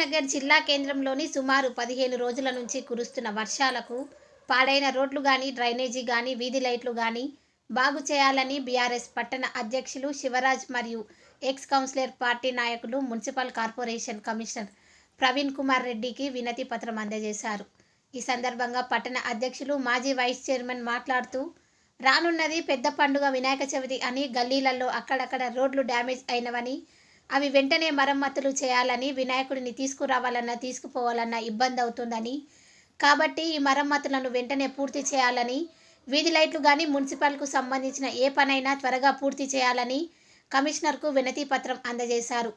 నగర్ జిల్లా కేంద్రంలోని సుమారు పదిహేను రోజుల నుంచి కురుస్తున్న వర్షాలకు పాడైన రోడ్లు కానీ డ్రైనేజీ కానీ వీధి లైట్లు కానీ బాగు చేయాలని బీఆర్ఎస్ పట్టణ అధ్యక్షులు శివరాజ్ మరియు ఎక్స్ కౌన్సిలర్ పార్టీ నాయకులు municipal corporation commissioner Praveen Kumar రెడ్డికి వినతి పత్రం అందజేశారు. ఈ సందర్భంగా పట్టణ అధ్యక్షులు మాజీ వైస్ చైర్మన్ మాట్లాడుతూ రానున్నది పెద్ద పండుగ వినాయక చవితి అని గల్లీలలో అక్కడక్కడ రోడ్లు డ్యామేజ్ అయినవని అవి వెంటనే మరమ్మతులు చేయాలని వినాయకుడిని తీసుకురావాలన్నా తీసుకుపోవాలన్నా ఇబ్బంది అవుతుందని. కాబట్టి ఈ మరమ్మతులను వెంటనే పూర్తి చేయాలని వీధి లైట్లు కానీ మున్సిపల్కు సంబంధించిన ఏ పనైనా త్వరగా పూర్తి చేయాలని కమిషనర్కు వినతి పత్రం అందజేశారు.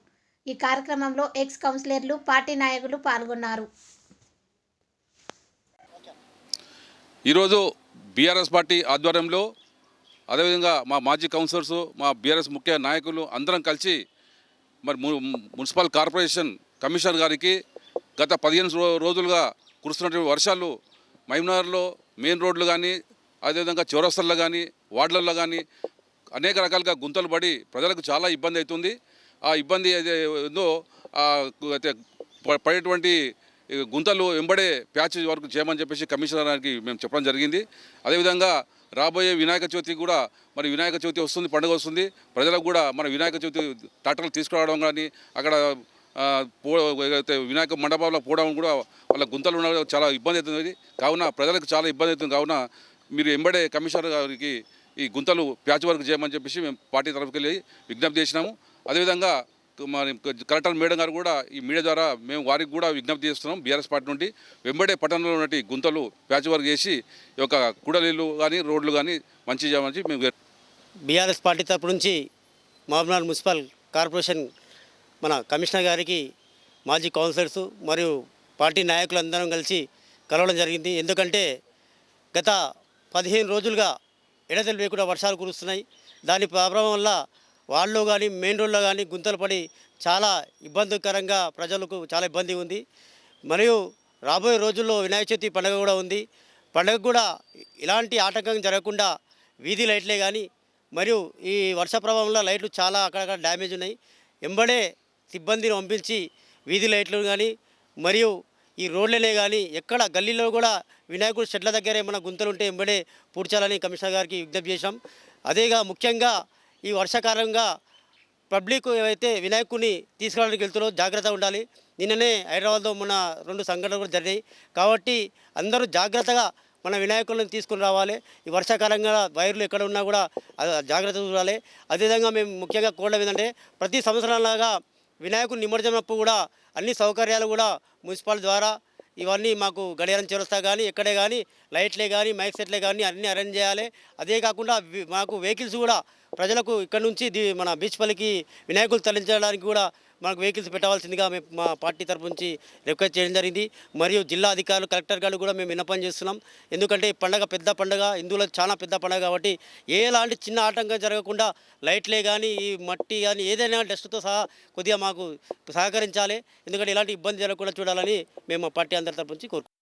ఈ కార్యక్రమంలో ఎక్స్ కౌన్సిలర్లు పార్టీ నాయకులు పాల్గొన్నారు. ఈరోజు బీఆర్ఎస్ పార్టీ ఆధ్వర్యంలో అదేవిధంగా మా మాజీ కౌన్సిలర్సు మా బీఆర్ఎస్ ముఖ్య నాయకులు అందరం కలిసి మరి ము- మున్సిపల్ కార్పొరేషన్ కమిషనర్ గారికి గత పదిహేను రోజులుగా కురుస్తున్నటువంటి వర్షాలు మైమనగర్లో మెయిన్ రోడ్లు కానీ అదేవిధంగా చౌరస్తల్లో కానీ వార్డులలో కానీ అనేక రకాలుగా గుంతలు పడి ప్రజలకు చాలా ఇబ్బంది అవుతుంది. ఆ ఇబ్బంది ఏది అయితే ప- పడేటువంటి గుంతలు వెంబడే ప్యాచ్ వరకు చేయమని చెప్పేసి కమిషనర్ గారికి మేము చెప్పడం జరిగింది. అదేవిధంగా రాబోయే వినాయక చవితి కూడా మరి వినాయక చవితి వస్తుంది పండుగ వస్తుంది. ప్రజలకు కూడా మన వినాయక చవితి ట్రాక్టర్లు తీసుకురావడం కానీ అక్కడ పో వినాయక మండపంలో పోవడం కూడా వాళ్ళ గుంతలు ఉండడం చాలా ఇబ్బంది అవుతుంది. కావున ప్రజలకు చాలా ఇబ్బంది అవుతుంది. కావున మీరు ఎంబడే కమిషనర్ గారికి ఈ గుంతలు ప్యాచ్ వర్క్ చేయమని చెప్పేసి మేము పార్టీ తరఫుకి వెళ్ళి విజ్ఞప్తి చేసినాము. అదేవిధంగా మరి కలెక్టర్ మేడం గారు కూడా ఈ మీడియా ద్వారా మేము వారికి కూడా విజ్ఞప్తి చేస్తున్నాం. బీఆర్ఎస్ పార్టీ నుండి వెంబడే పట్టణంలో ఉన్నటి గుంతలు ప్యాచ్ వర్క్ చేసి ఈ యొక్క కూడలీలు కానీ రోడ్లు కానీ మంచి చేయమని మేము బీఆర్ఎస్ పార్టీ తరపు నుంచి మహబూబ్నగర్ మున్సిపల్ కార్పొరేషన్ మన కమిషనర్ గారికి మాజీ కౌన్సిలర్స్ మరియు పార్టీ నాయకులందరం కలిసి కలవడం జరిగింది. ఎందుకంటే గత పదిహేను రోజులుగా ఎడతెలు లేకుండా వర్షాలు కురుస్తున్నాయి. దాని ప్రభావం వల్ల వాళ్ళు కానీ మెయిన్ రోడ్లో కానీ గుంతలు పడి చాలా ఇబ్బందికరంగా ప్రజలకు చాలా ఇబ్బంది ఉంది. మరియు రాబోయే రోజుల్లో వినాయక చవితి పండుగ కూడా ఉంది. పండుగ కూడా ఇలాంటి ఆటంకం జరగకుండా వీధి లైట్లే కానీ మరియు ఈ వర్ష ప్రభావంలో లైట్లు చాలా అక్కడక్కడ డ్యామేజ్ ఉన్నాయి. ఎంబడే సిబ్బందిని పంపించి వీధి లైట్లు కానీ మరియు ఈ రోడ్లనే కానీ ఎక్కడ గల్లీలో కూడా వినాయకుడు షెడ్ల దగ్గర ఏమైనా గుంతలు ఉంటే ఎంబడే పూడ్చాలని కమిషనర్ గారికి విజ్ఞప్తి చేశాం. అదేగా ముఖ్యంగా ఈ వర్షాకాలంగా పబ్లిక్ ఏవైతే వినాయకుడిని తీసుకురావడానికి వెళ్తున్నారో జాగ్రత్త ఉండాలి. నిన్ననే హైదరాబాద్లో మన రెండు సంఘటనలు కూడా జరిగాయి. కాబట్టి అందరూ జాగ్రత్తగా మన వినాయకులను తీసుకుని రావాలి. ఈ వర్షాకాలంగా వైర్లు ఎక్కడ ఉన్నా కూడా జాగ్రత్త చూడాలి. అదేవిధంగా మేము ముఖ్యంగా కోరడం ఏంటంటే ప్రతి సంవత్సరంలాగా వినాయకుడు నిమజ్జనప్పుడు కూడా అన్ని సౌకర్యాలు కూడా మున్సిపాలిటీ ద్వారా ఇవన్నీ మాకు గడియారం చేరుస్తా కానీ ఎక్కడే కానీ లైట్లే కానీ మైక్ సెట్లే కానీ అన్నీ అరేంజ్ చేయాలి. అదే కాకుండా మాకు వెహికల్స్ కూడా ప్రజలకు ఇక్కడ నుంచి మన బీచ్ పల్లికి వినాయకులు తరలించడానికి కూడా మాకు వెహికల్స్ పెట్టవలసిందిగా మేము మా పార్టీ తరపు నుంచి రిక్వెస్ట్ చేయడం జరిగింది. మరియు జిల్లా అధికారులు కలెక్టర్ గారు కూడా మేము విన్నపం చేస్తున్నాం. ఎందుకంటే ఈ పండగ పెద్ద పండగ హిందువుల చాలా పెద్ద పండగ కాబట్టి ఎలాంటి చిన్న ఆటంకం జరగకుండా లైట్లే కానీ ఈ మట్టి కానీ ఏదైనా డస్ట్తో సహా కొద్దిగా మాకు సహకరించాలి. ఎందుకంటే ఇలాంటి ఇబ్బంది జరగకుండా చూడాలని మేము మా పార్టీ అందరి తరపు నుంచి కోరుకుంటున్నాం.